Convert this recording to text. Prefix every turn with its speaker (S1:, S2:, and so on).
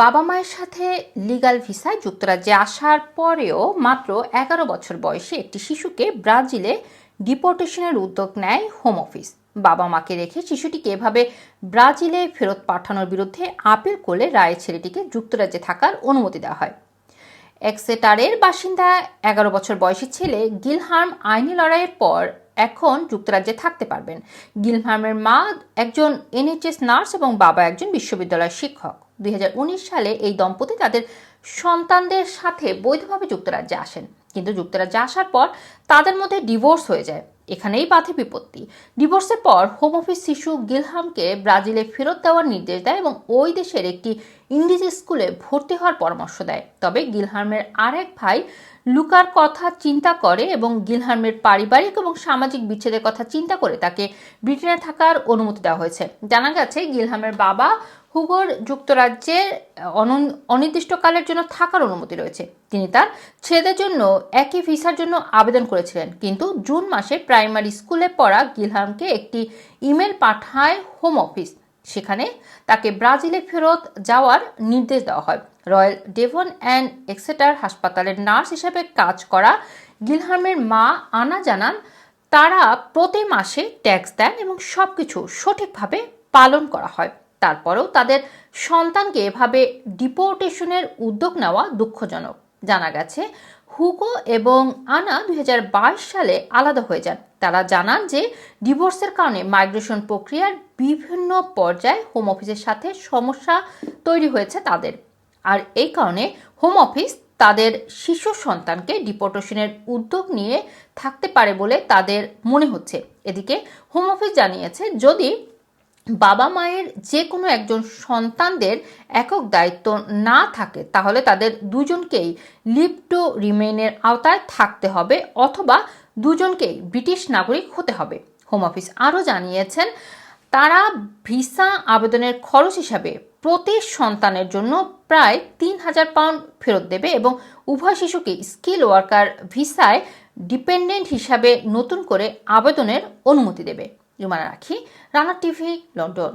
S1: বাবা মায়ের সাথে লিগাল ভিসায় যুক্তরাজ্যে আসার পরেও মাত্র এগারো বছর বয়সে একটি শিশুকে ব্রাজিলে ডিপোর্টেশনের উদ্যোগ নেয় হোম অফিস। বাবা মাকে রেখে শিশুটিকে এভাবে ব্রাজিলে ফেরত পাঠানোর বিরুদ্ধে আপিল করলে রায়ে ছেলেটিকে যুক্তরাজ্যে থাকার অনুমতি দেওয়া হয়। এক্সেটারের বাসিন্দা এগারো বছর বয়সী ছেলে গিলহার্ম আইনি লড়াইয়ের পর এখন যুক্তরাজ্যে থাকতে পারবেন। গিলহামের মা একজন এনএইচএস নার্স এবং বাবা একজন বিশ্ববিদ্যালয়ের শিক্ষক। দু হাজার উনিশ সালে এই দম্পতি তাদের সন্তানদের সাথে বৈধভাবে যুক্তরাজ্যে আসেন। কিন্তু যুক্তরাজ্যে আসার পর তাদের মধ্যে ডিভোর্স হয়ে যায়। এখানেই বাধে বিপত্তি। ডিভোর্সের পর হোম অফিস শিশু গিলহামকে ব্রাজিলে ফেরত দেওয়ার নির্দেশ দেয় এবং ওই দেশের একটি ইংরেজি স্কুলে ভর্তি হওয়ার পরামর্শ দেয়। তবে গিলহার্মের আরেক ভাই লুকার কথা চিন্তা করে এবং গিলহার্মের পারিবারিক এবং সামাজিক বিচ্ছেদের কথা চিন্তা করে তাকে ব্রিটেনে থাকার অনুমতি দেওয়া হয়েছে। জানা গেছে, গিলহামের বাবা হুগোর যুক্তরাজ্যে অনির্দিষ্টকালের জন্য থাকার অনুমতি রয়েছে। তিনি তার ছেলেদের জন্য একই ভিসার জন্য আবেদন করেছিলেন। কিন্তু জুন মাসে প্রাইমারি স্কুলে পড়া গিলহামকে একটি ইমেল পাঠায় হোম অফিস। সেখানে তাকে ব্রাজিলে ফেরত যাওয়ার নির্দেশ দেওয়া হয়। রয়্যাল ডেভন অ্যান্ড এক্সেটার হাসপাতালের নার্স হিসেবে কাজ করা গিলহামের মা আনা জানান, তারা প্রতি মাসে ট্যাক্স দেন এবং সব কিছু সঠিকভাবে পালন করা হয়। তারপরেও তাদের সন্তানকে এভাবে ডিপোর্টেশনের উদ্যোগ নেওয়া দুঃখজনক। জানা গেছে হুকো এবং আনা দুই হাজার বাইশ সালে আলাদা হয়ে যান। তারা জানান যে ডিভোর্সের কারণে মাইগ্রেশন প্রক্রিয়ার বিভিন্ন পর্যায়ে হোম অফিসের সাথে সমস্যা তৈরি হয়েছে তাদের। আর এই কারণে হোম অফিস তাদের শিশু সন্তানকে ডিপোর্টেশনের উদ্যোগ নিয়ে থাকতে পারে বলে তাদের মনে হচ্ছে। এদিকে হোম অফিস জানিয়েছে, যদি বাবা মায়ের যে কোনো একজন সন্তানদের একক দায়িত্ব না থাকে, তাহলে তাদের দুজনকেই লিভ টু রিমেইনের আওতায় থাকতে হবে অথবা দুজনকেই ব্রিটিশ নাগরিক হতে হবে। হোম অফিস আরও জানিয়েছেন, তারা ভিসা আবেদনের খরচ হিসাবে প্রতি সন্তানের জন্য প্রায় তিন হাজার পাউন্ড ফেরত দেবে এবং উভয় শিশুকে স্কিল ওয়ার্কার ভিসায় ডিপেন্ডেন্ট হিসাবে নতুন করে আবেদনের অনুমতি দেবে। জুমানা রাখি, রানা টিভি, লন্ডন।